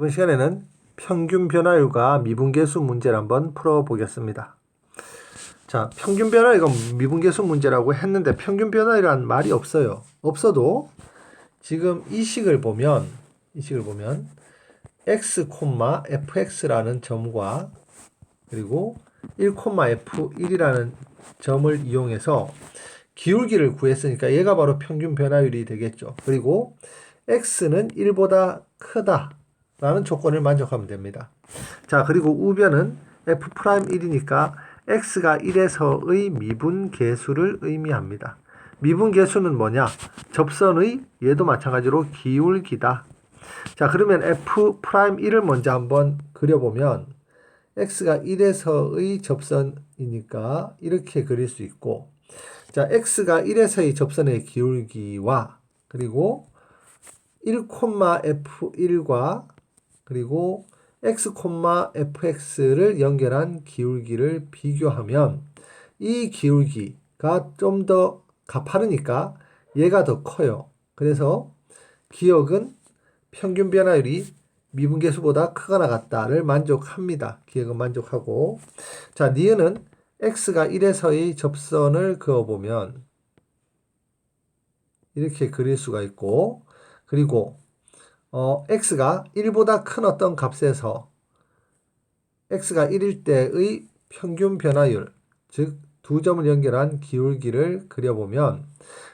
이번 시간에는 평균 변화율과 미분계수 문제를 한번 풀어보겠습니다. 자, 평균 변화율과 미분계수 문제라고 했는데 평균 변화율이란 말이 없어요. 없어도 지금 이 식을 보면 이 식을 보면 x, fx라는 점과 그리고 1, f1이라는 점을 이용해서 기울기를 구했으니까 얘가 바로 평균 변화율이 되겠죠. 그리고 x는 1보다 크다 라는 조건을 만족하면 됩니다. 자, 그리고 우변은 f'1이니까 x가 1에서의 미분 계수를 의미합니다. 미분 계수는 뭐냐? 접선의 얘도 마찬가지로 기울기다. 자, 그러면 f'1을 먼저 한번 그려보면 x가 1에서의 접선이니까 이렇게 그릴 수 있고 자, x가 1에서의 접선의 기울기와 그리고 1,f1과 그리고 x, fx를 연결한 기울기를 비교하면 이 기울기가 좀 더 가파르니까 얘가 더 커요. 그래서 기억은 평균 변화율이 미분계수보다 크거나 같다를 만족합니다. 기억은 만족하고 자, 니은은 x가 1에서의 접선을 그어보면 이렇게 그릴 수가 있고 그리고 어, x가 1보다 큰 어떤 값에서 x가 1일 때의 평균 변화율 즉 두 점을 연결한 기울기를 그려보면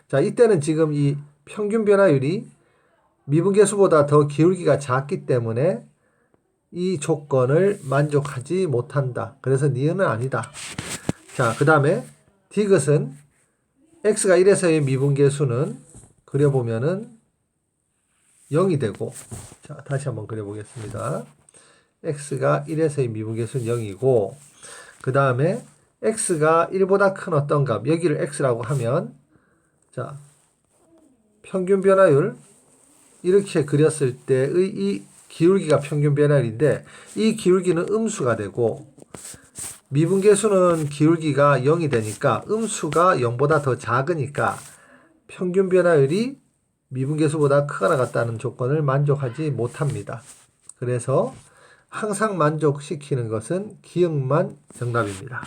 자 이때는 지금 이 평균 변화율이 미분계수보다 더 기울기가 작기 때문에 이 조건을 만족하지 못한다. 그래서 니은은 아니다. 자, 그 다음에 디귿은 x가 1에서의 미분계수는 그려보면은 0이 되고 자, 다시 한번 그려보겠습니다. x가 1에서의 미분계수는 0이고 그 다음에 x가 1보다 큰 어떤 값 여기를 x라고 하면 자 평균 변화율 이렇게 그렸을 때의 이 기울기가 평균 변화율인데 이 기울기는 음수가 되고 미분계수는 기울기가 0이 되니까 음수가 0보다 더 작으니까 평균 변화율이 미분계수보다 크거나 같다는 조건을 만족하지 못합니다. 그래서 항상 만족시키는 것은 기억만 정답입니다.